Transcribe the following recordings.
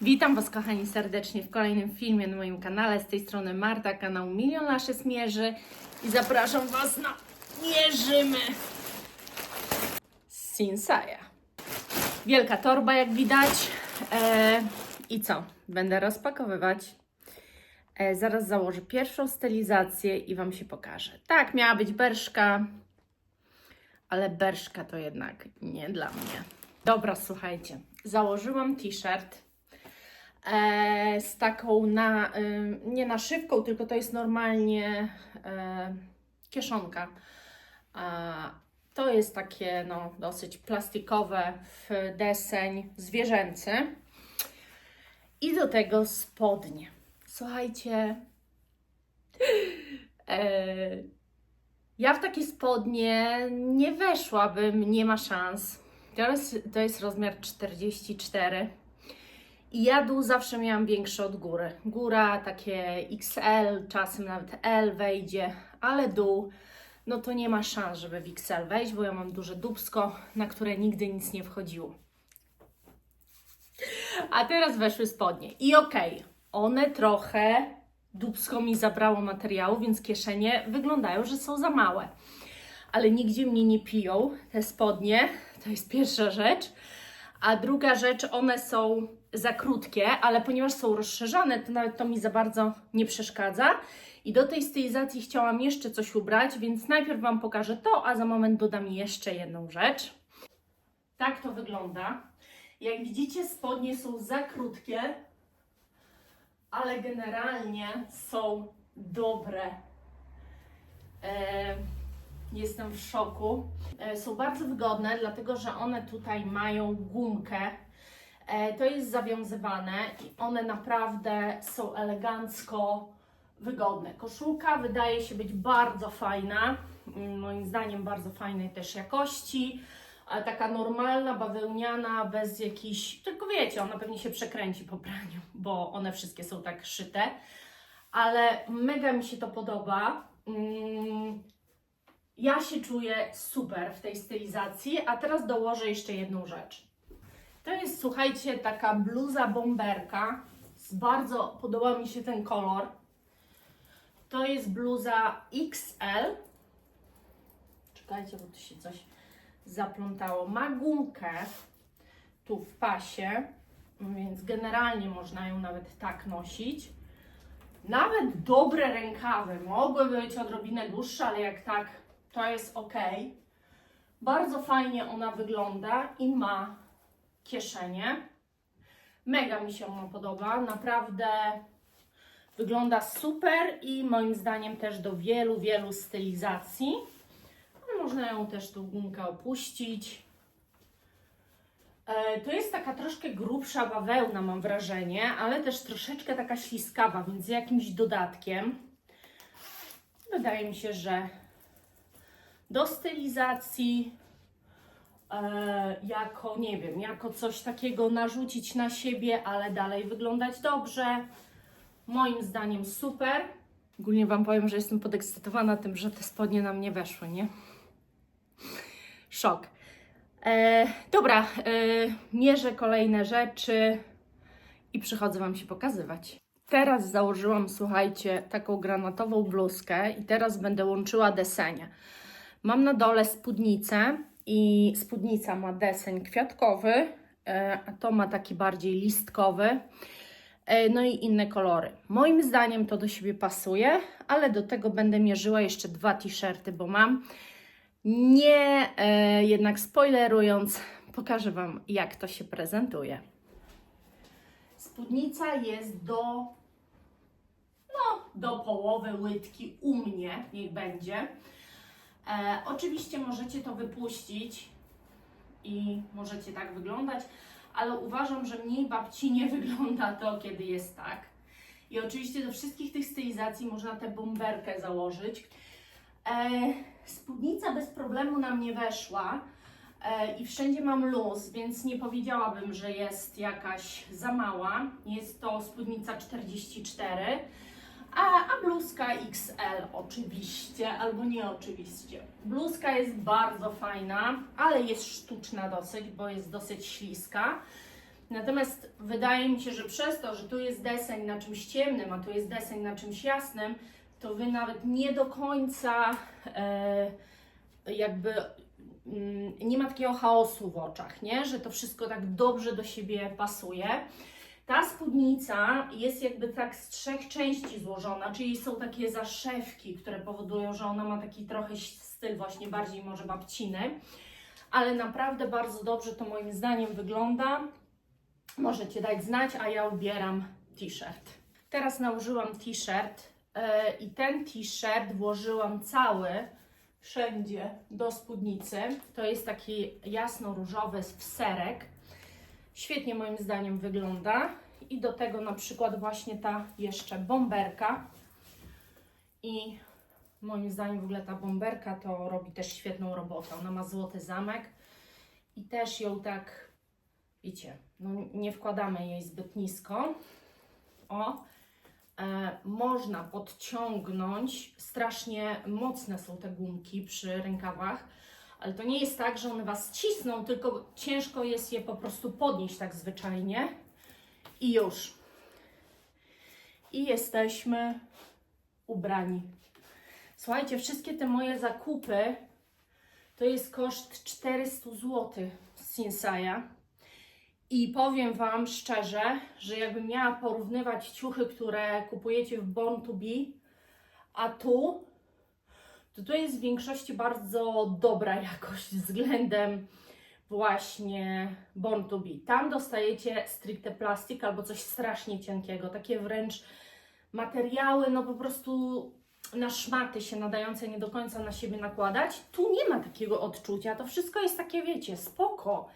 Witam Was kochani serdecznie w kolejnym filmie na moim kanale. Z tej strony Marta, kanał Milion Laszy Smierzy i zapraszam Was na mierzymy z. Wielka torba jak widać. E, I co? Będę rozpakowywać. E, zaraz założę pierwszą stylizację i Wam się pokażę. Tak, miała być berszka, ale berszka to jednak nie dla mnie. Dobra, słuchajcie. Założyłam t-shirt z taką na, y, nie naszywką, tylko to jest normalnie e, kieszonka. To jest takie no, dosyć plastikowe w deseń zwierzęcy. I do tego spodnie. Słuchajcie, e, ja w takie spodnie nie weszłabym, nie ma szans. Teraz to jest rozmiar 44. I ja dół zawsze miałam większy od góry. Góra takie XL, czasem nawet L wejdzie, ale dół, no to nie ma szans, żeby w XL wejść, bo ja mam duże dubsko, na które nigdy nic nie wchodziło. A teraz weszły spodnie. I okej, one trochę, dubsko mi zabrało materiału, więc kieszenie wyglądają, że są za małe. Ale nigdzie mnie nie piją te spodnie, to jest pierwsza rzecz. A druga rzecz, one są za krótkie, ale ponieważ są rozszerzane, to nawet to mi za bardzo nie przeszkadza. I do tej stylizacji chciałam jeszcze coś ubrać, więc najpierw Wam pokażę to, a za moment dodam jeszcze jedną rzecz. Tak to wygląda. Jak widzicie, spodnie są za krótkie, ale generalnie są dobre. E, Jestem w szoku. E, Są bardzo wygodne, dlatego że one tutaj mają gumkę. E, To jest zawiązywane i one naprawdę są elegancko wygodne. Koszulka wydaje się być bardzo fajna, mm, moim zdaniem bardzo fajnej też jakości. Taka normalna, bawełniana, bez jakichś. Tylko wiecie, ona pewnie się przekręci po praniu, bo one wszystkie są tak szyte. Ale mega mi się to podoba. Mm, ja się czuję super w tej stylizacji, a teraz dołożę jeszcze jedną rzecz. To jest, słuchajcie, taka bluza bomberka. Bardzo podoba mi się ten kolor. To jest bluza XL. Czekajcie, bo tu się coś zaplątało. Ma gumkę tu w pasie, więc generalnie można ją nawet tak nosić. Nawet dobre rękawy mogły być odrobinę dłuższe, ale jak tak, to jest ok. Bardzo fajnie ona wygląda i ma kieszenie. Mega mi się ona podoba. Naprawdę wygląda super i moim zdaniem też do wielu, wielu stylizacji. Ale Można ją też tu gumkę opuścić. E, To jest taka troszkę grubsza bawełna, mam wrażenie, ale też troszeczkę taka śliskawa, więc jakimś dodatkiem. Wydaje mi się, że do stylizacji jako, nie wiem, jako coś takiego narzucić na siebie, ale dalej wyglądać dobrze. Moim zdaniem super. Ogólnie Wam powiem, że jestem podekscytowana tym, że te spodnie nam nie weszły, nie? Szok. E, dobra, e, mierzę kolejne rzeczy i przychodzę Wam się pokazywać. Teraz założyłam, słuchajcie, taką granatową bluzkę i teraz będę łączyła desenie. Mam na dole spódnicę i spódnica ma deseń kwiatkowy, e, a to ma taki bardziej listkowy. E, No i inne kolory. Moim zdaniem to do siebie pasuje, ale do tego będę mierzyła jeszcze dwa t-shirty, bo mam. Nie e, jednak spoilerując, pokażę Wam, jak to się prezentuje. Spódnica jest do, no, do połowy łydki u mnie, niech będzie. E, oczywiście możecie to wypuścić i możecie tak wyglądać, ale uważam, że mniej babci nie wygląda to, kiedy jest tak. I oczywiście do wszystkich tych stylizacji można tę bomberkę założyć. E, spódnica bez problemu na mnie weszła e, i wszędzie mam luz, więc nie powiedziałabym, że jest jakaś za mała. Jest to spódnica 44, a, a bluzka XL oczywiście, albo nie oczywiście. Bluzka jest bardzo fajna, ale jest sztuczna dosyć, bo jest dosyć śliska. Natomiast wydaje mi się, że przez to, że tu jest deseń na czymś ciemnym, a tu jest deseń na czymś jasnym, to Wy nawet nie do końca e, jakby mm, nie ma takiego chaosu w oczach, nie? Że to wszystko tak dobrze do siebie pasuje. Ta spódnica jest jakby tak z trzech części złożona, czyli są takie zaszewki, które powodują, że ona ma taki trochę styl właśnie bardziej może babciny, ale naprawdę bardzo dobrze to moim zdaniem wygląda. Możecie dać znać, a ja ubieram t-shirt. Teraz nałożyłam t-shirt yy, i ten t-shirt włożyłam cały wszędzie do spódnicy. To jest taki jasno-różowy serek. Świetnie moim zdaniem wygląda. I do tego na przykład właśnie ta jeszcze bomberka. I moim zdaniem w ogóle ta bomberka to robi też świetną robotę. Ona ma złoty zamek i też ją tak, wiecie, no nie wkładamy jej zbyt nisko. O, e, można podciągnąć. Strasznie mocne są te gumki przy rękawach, ale to nie jest tak, że one Was cisną, tylko ciężko jest je po prostu podnieść tak zwyczajnie. I już. I jesteśmy ubrani. Słuchajcie, wszystkie te moje zakupy to jest koszt 400 zł z Sinsaja. I powiem Wam szczerze, że jakbym miała porównywać ciuchy, które kupujecie w Born to Be, a tu, to to jest w większości bardzo dobra jakość względem właśnie Born to Be. Tam dostajecie stricte plastik albo coś strasznie cienkiego, takie wręcz materiały, no po prostu na szmaty się nadające nie do końca na siebie nakładać. Tu nie ma takiego odczucia, to wszystko jest takie, wiecie, spoko.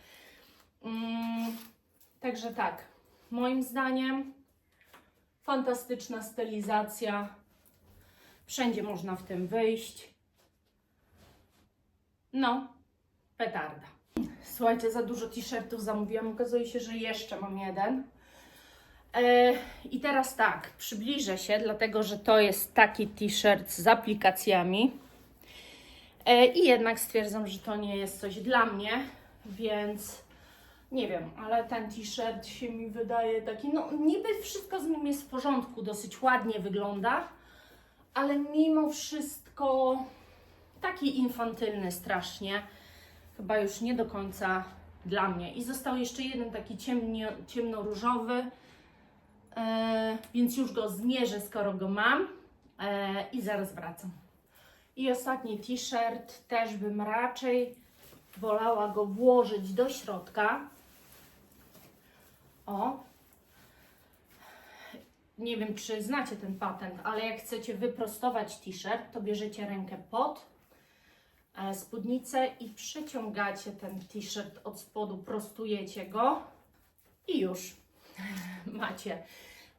Mm, także tak, moim zdaniem fantastyczna stylizacja. Wszędzie można w tym wyjść. No, petarda. Słuchajcie, za dużo t-shirtów zamówiłam. Okazuje się, że jeszcze mam jeden. E, I teraz tak, przybliżę się, dlatego że to jest taki t-shirt z aplikacjami. E, I jednak stwierdzam, że to nie jest coś dla mnie, więc nie wiem, ale ten t-shirt się mi wydaje taki, no niby wszystko z nim jest w porządku, dosyć ładnie wygląda, ale mimo wszystko taki infantylny strasznie, chyba już nie do końca dla mnie. I został jeszcze jeden taki ciemnie, ciemnoróżowy, e, więc już go zmierzę, skoro go mam e, i zaraz wracam. I ostatni t-shirt też bym raczej wolała go włożyć do środka. O. Nie wiem, czy znacie ten patent, ale jak chcecie wyprostować t-shirt, to bierzecie rękę pod spódnicę i przeciągacie ten t-shirt od spodu, prostujecie go i już macie.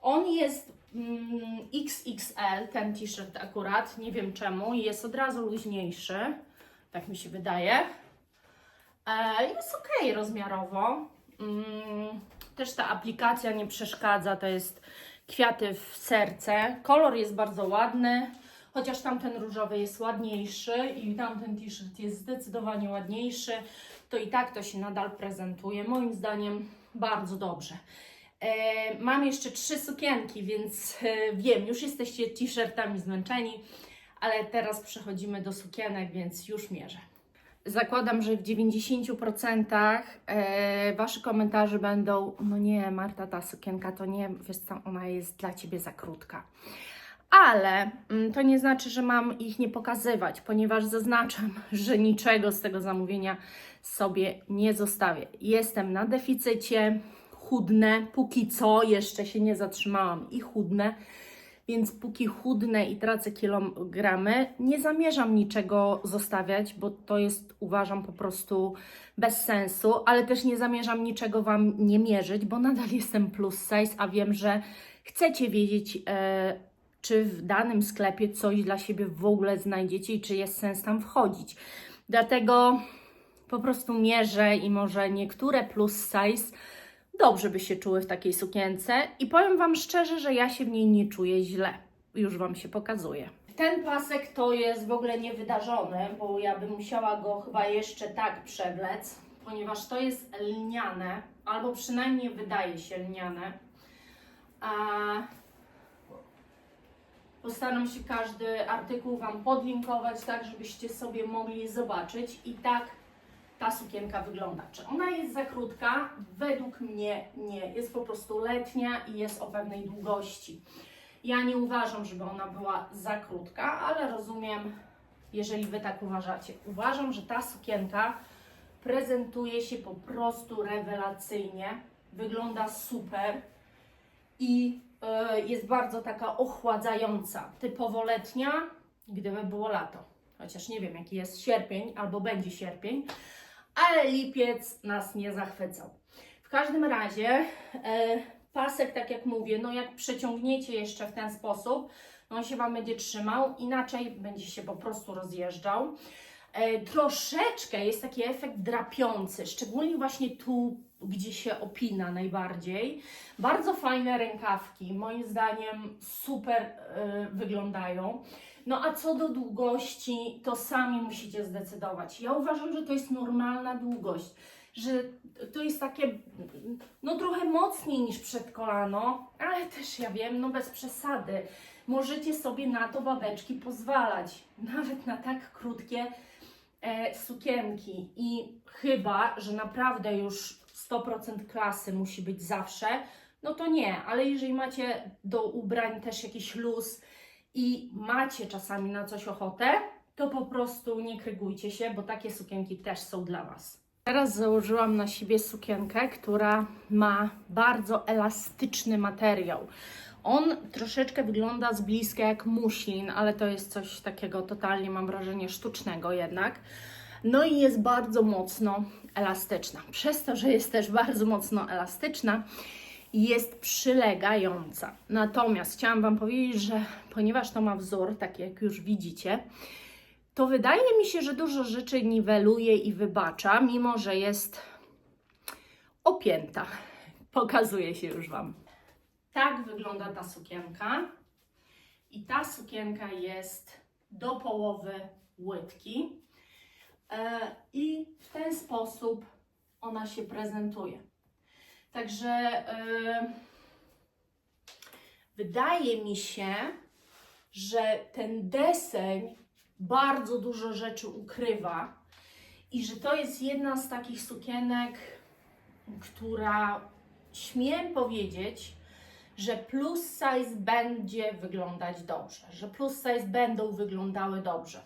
On jest mm, XXL, ten t-shirt akurat, nie wiem czemu, jest od razu luźniejszy, tak mi się wydaje. E, jest ok rozmiarowo. Mm, też ta aplikacja nie przeszkadza, to jest kwiaty w serce. Kolor jest bardzo ładny, chociaż tamten różowy jest ładniejszy i tamten t-shirt jest zdecydowanie ładniejszy, to i tak to się nadal prezentuje. Moim zdaniem bardzo dobrze. E, mam jeszcze trzy sukienki, więc e, wiem, już jesteście t-shirtami zmęczeni, ale teraz przechodzimy do sukienek, więc już mierzę. Zakładam, że w 90% e, Waszych komentarzy będą no nie, Marta, ta sukienka to nie, wiesz co, ona jest dla Ciebie za krótka. Ale mm, to nie znaczy, że mam ich nie pokazywać, ponieważ zaznaczam, że niczego z tego zamówienia sobie nie zostawię. Jestem na deficycie, chudnę, póki co jeszcze się nie zatrzymałam i chudnę, więc póki chudnę i tracę kilogramy, nie zamierzam niczego zostawiać, bo to jest uważam po prostu bez sensu, ale też nie zamierzam niczego Wam nie mierzyć, bo nadal jestem plus size, a wiem, że chcecie wiedzieć, e, czy w danym sklepie coś dla siebie w ogóle znajdziecie i czy jest sens tam wchodzić. Dlatego po prostu mierzę i może niektóre plus size dobrze by się czuły w takiej sukience i powiem Wam szczerze, że ja się w niej nie czuję źle. Już Wam się pokazuje. Ten pasek to jest w ogóle niewydarzony, bo ja bym musiała go chyba jeszcze tak przewlec, ponieważ to jest lniane albo przynajmniej wydaje się lniane. A postaram się każdy artykuł Wam podlinkować, tak żebyście sobie mogli zobaczyć. I tak ta sukienka wygląda. Czy ona jest za krótka? Według mnie nie. Jest po prostu letnia i jest o pewnej długości. Ja nie uważam, żeby ona była za krótka, ale rozumiem, jeżeli Wy tak uważacie. Uważam, że ta sukienka prezentuje się po prostu rewelacyjnie, wygląda super i jest bardzo taka ochładzająca, typowo letnia, gdyby było lato. Chociaż nie wiem, jaki jest sierpień albo będzie sierpień, ale lipiec nas nie zachwycał. W każdym razie e, pasek, tak jak mówię, no jak przeciągniecie jeszcze w ten sposób, no on się Wam będzie trzymał, inaczej będzie się po prostu rozjeżdżał. E, troszeczkę jest taki efekt drapiący, szczególnie właśnie tu, gdzie się opina najbardziej. Bardzo fajne rękawki, moim zdaniem super e, wyglądają. No a co do długości, to sami musicie zdecydować. Ja uważam, że to jest normalna długość, że to jest takie, no trochę mocniej niż przed kolano, ale też ja wiem, no bez przesady. Możecie sobie na to babeczki pozwalać, nawet na tak krótkie e, sukienki. I chyba, że naprawdę już 100% klasy musi być zawsze, no to nie, ale jeżeli macie do ubrań też jakiś luz i macie czasami na coś ochotę, to po prostu nie krygujcie się, bo takie sukienki też są dla Was. Teraz założyłam na siebie sukienkę, która ma bardzo elastyczny materiał. On troszeczkę wygląda z bliska jak muślin, ale to jest coś takiego totalnie, mam wrażenie, sztucznego jednak. No i jest bardzo mocno elastyczna. Przez to, że jest też bardzo mocno elastyczna, jest przylegająca. Natomiast chciałam Wam powiedzieć, że ponieważ to ma wzór, tak jak już widzicie, to wydaje mi się, że dużo rzeczy niweluje i wybacza, mimo że jest opięta. Pokazuję się już Wam. Tak wygląda ta sukienka. I ta sukienka jest do połowy łydki. E, I w ten sposób ona się prezentuje. Także e, wydaje mi się, że ten deseń bardzo dużo rzeczy ukrywa i że to jest jedna z takich sukienek, która śmiem powiedzieć, że plus size będzie wyglądać dobrze, że plus size będą wyglądały dobrze.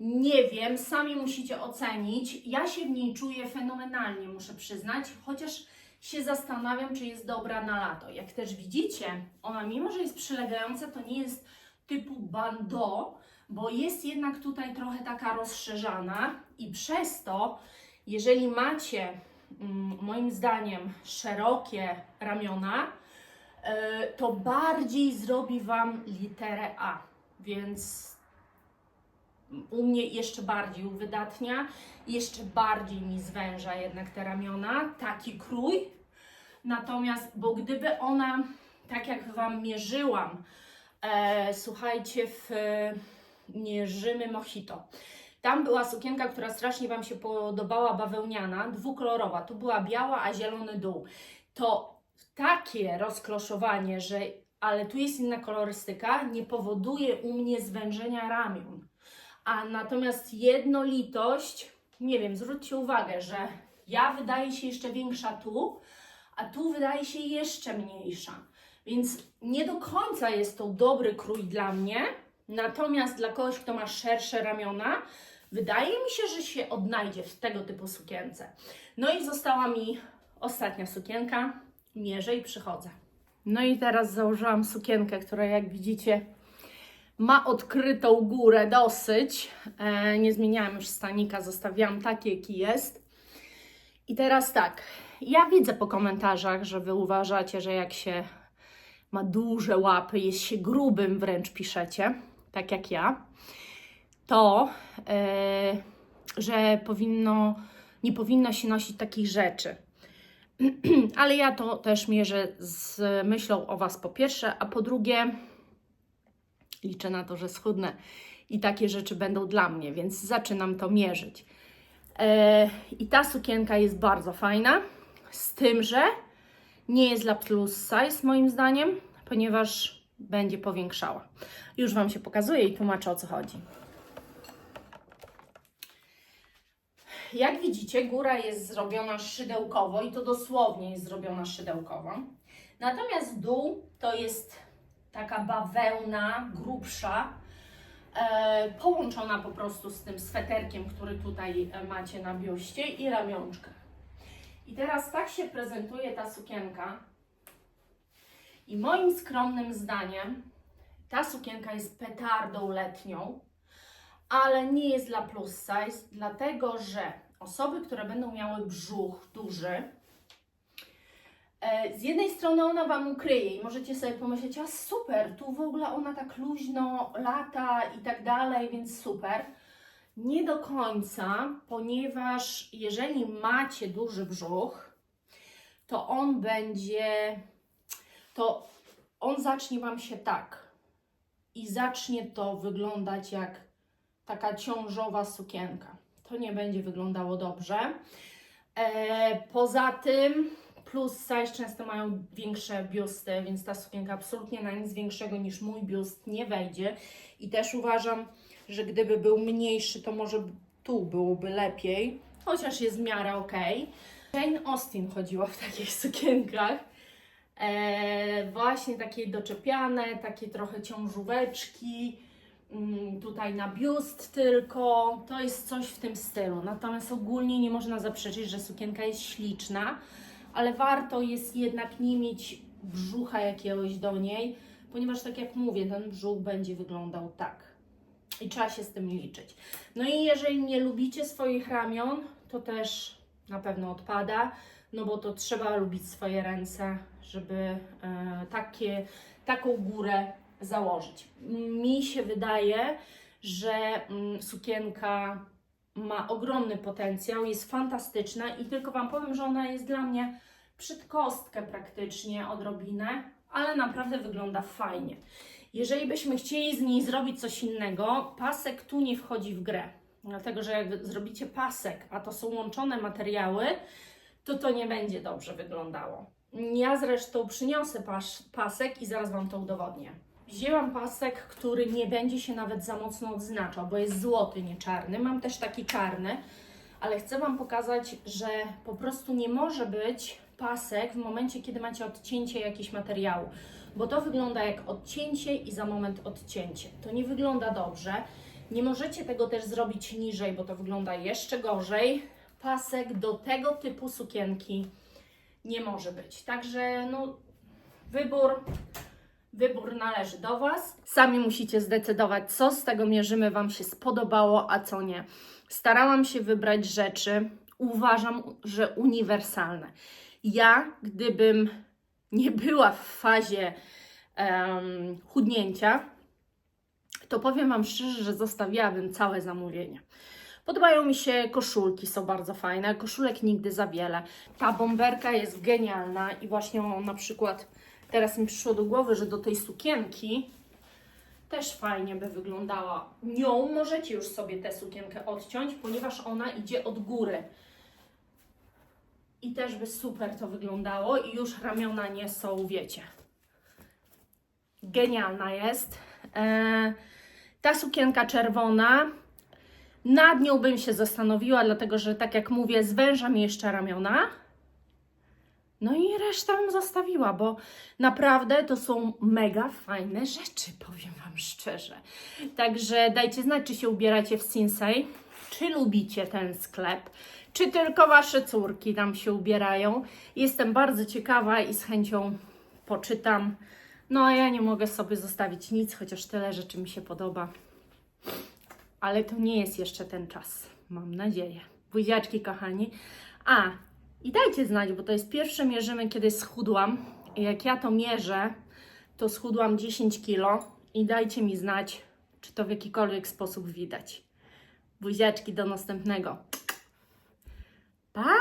Nie wiem, sami musicie ocenić. Ja się w niej czuję fenomenalnie, muszę przyznać, chociaż się zastanawiam, czy jest dobra na lato. Jak też widzicie, ona mimo, że jest przylegająca, to nie jest typu bandeau, bo jest jednak tutaj trochę taka rozszerzana i przez to, jeżeli macie mm, moim zdaniem szerokie ramiona, to bardziej zrobi Wam literę A, więc u mnie jeszcze bardziej uwydatnia, jeszcze bardziej mi zwęża jednak te ramiona, taki krój. Natomiast, bo gdyby ona, tak jak Wam mierzyłam, e, słuchajcie, w e, mierzymy Mojito. Tam była sukienka, która strasznie Wam się podobała, bawełniana, dwukolorowa. Tu była biała, a zielony dół. To takie rozkloszowanie, że ale tu jest inna kolorystyka, nie powoduje u mnie zwężenia ramion. A natomiast jednolitość, nie wiem, zwróćcie uwagę, że ja wydaje się jeszcze większa tu, a tu wydaje się jeszcze mniejsza. Więc nie do końca jest to dobry krój dla mnie, natomiast dla kogoś, kto ma szersze ramiona, wydaje mi się, że się odnajdzie w tego typu sukience. No i została mi ostatnia sukienka, mierzę i przychodzę. No i teraz założyłam sukienkę, która jak widzicie ma odkrytą górę dosyć. E, nie zmieniałam już stanika, zostawiłam taki, jaki jest. I teraz tak, ja widzę po komentarzach, że Wy uważacie, że jak się ma duże łapy, jest się grubym wręcz piszecie, tak jak ja, to e, że powinno, nie powinno się nosić takich rzeczy. Ale ja to też mierzę z myślą o Was po pierwsze, a po drugie liczę na to, że schudnę i takie rzeczy będą dla mnie, więc zaczynam to mierzyć. E, I ta sukienka jest bardzo fajna. Z tym, że nie jest dla plus size moim zdaniem, ponieważ będzie powiększała. Już Wam się pokazuję i tłumaczę o co chodzi. Jak widzicie, góra jest zrobiona szydełkowo i to dosłownie jest zrobiona szydełkowo. Natomiast dół to jest taka bawełna grubsza, e, połączona po prostu z tym sweterkiem, który tutaj e, macie na biuście i ramionczkach. I teraz tak się prezentuje ta sukienka. I moim skromnym zdaniem ta sukienka jest petardą letnią, ale nie jest dla plus size, dlatego że osoby, które będą miały brzuch duży, e, z jednej strony ona Wam ukryje i możecie sobie pomyśleć, a super, tu w ogóle ona tak luźno lata i tak dalej, więc super. Nie do końca, ponieważ jeżeli macie duży brzuch, to on będzie, to on zacznie Wam się tak i zacznie to wyglądać jak taka ciążowa sukienka. To nie będzie wyglądało dobrze. E, poza tym, plus size często mają większe biusty, więc ta sukienka absolutnie na nic większego niż mój biust nie wejdzie. I też uważam, że gdyby był mniejszy, to może tu byłoby lepiej, chociaż jest w miarę ok. Jane Austen chodziła w takich sukienkach. E, właśnie takie doczepiane, takie trochę ciążóweczki, tutaj na biust tylko. To jest coś w tym stylu. Natomiast ogólnie nie można zaprzeczyć, że sukienka jest śliczna, ale warto jest jednak nie mieć brzucha jakiegoś do niej, ponieważ tak jak mówię, ten brzuch będzie wyglądał tak. I trzeba się z tym liczyć. No i jeżeli nie lubicie swoich ramion, to też na pewno odpada, no bo to trzeba lubić swoje ręce, żeby e, takie, taką górę założyć. Mi się wydaje, że mm, sukienka ma ogromny potencjał, jest fantastyczna i tylko Wam powiem, że ona jest dla mnie przed kostkę praktycznie odrobinę, ale naprawdę wygląda fajnie. Jeżeli byśmy chcieli z niej zrobić coś innego, pasek tu nie wchodzi w grę. Dlatego, że jak zrobicie pasek, a to są łączone materiały, to to nie będzie dobrze wyglądało. Ja zresztą przyniosę pas, pasek i zaraz Wam to udowodnię. Wzięłam pasek, który nie będzie się nawet za mocno odznaczał, bo jest złoty, nie czarny. Mam też taki czarny, ale chcę Wam pokazać, że po prostu nie może być pasek w momencie, kiedy macie odcięcie jakiegoś materiału, bo to wygląda jak odcięcie i za moment odcięcie. To nie wygląda dobrze. Nie możecie tego też zrobić niżej, bo to wygląda jeszcze gorzej. Pasek do tego typu sukienki nie może być. Także no, wybór, wybór należy do Was. Sami musicie zdecydować, co z tego mierzymy Wam się spodobało, a co nie. Starałam się wybrać rzeczy, uważam, że uniwersalne. Ja, gdybym nie była w fazie em, chudnięcia, to powiem Wam szczerze, że zostawiłabym całe zamówienie. Podobają mi się koszulki, są bardzo fajne. Koszulek nigdy za wiele. Ta bomberka jest genialna i właśnie ją na przykład teraz mi przyszło do głowy, że do tej sukienki też fajnie by wyglądała. Nią możecie już sobie tę sukienkę odciąć, ponieważ ona idzie od góry. I też by super to wyglądało i już ramiona nie są, wiecie. Genialna jest. Eee, ta sukienka czerwona, nad nią bym się zastanowiła, dlatego że tak jak mówię, zwęża mi jeszcze ramiona. No i resztę zostawiła, bo naprawdę to są mega fajne rzeczy, powiem Wam szczerze. Także dajcie znać, czy się ubieracie w Sinsei, czy lubicie ten sklep, czy tylko Wasze córki tam się ubierają. Jestem bardzo ciekawa i z chęcią poczytam. No a ja nie mogę sobie zostawić nic, chociaż tyle rzeczy mi się podoba. Ale to nie jest jeszcze ten czas, mam nadzieję. Buziaczki, kochani. A, i dajcie znać, bo to jest pierwsze mierzymy, kiedy schudłam. Jak ja to mierzę, to schudłam 10 kilo. I dajcie mi znać, czy to w jakikolwiek sposób widać. Buziaczki, do następnego. Pa!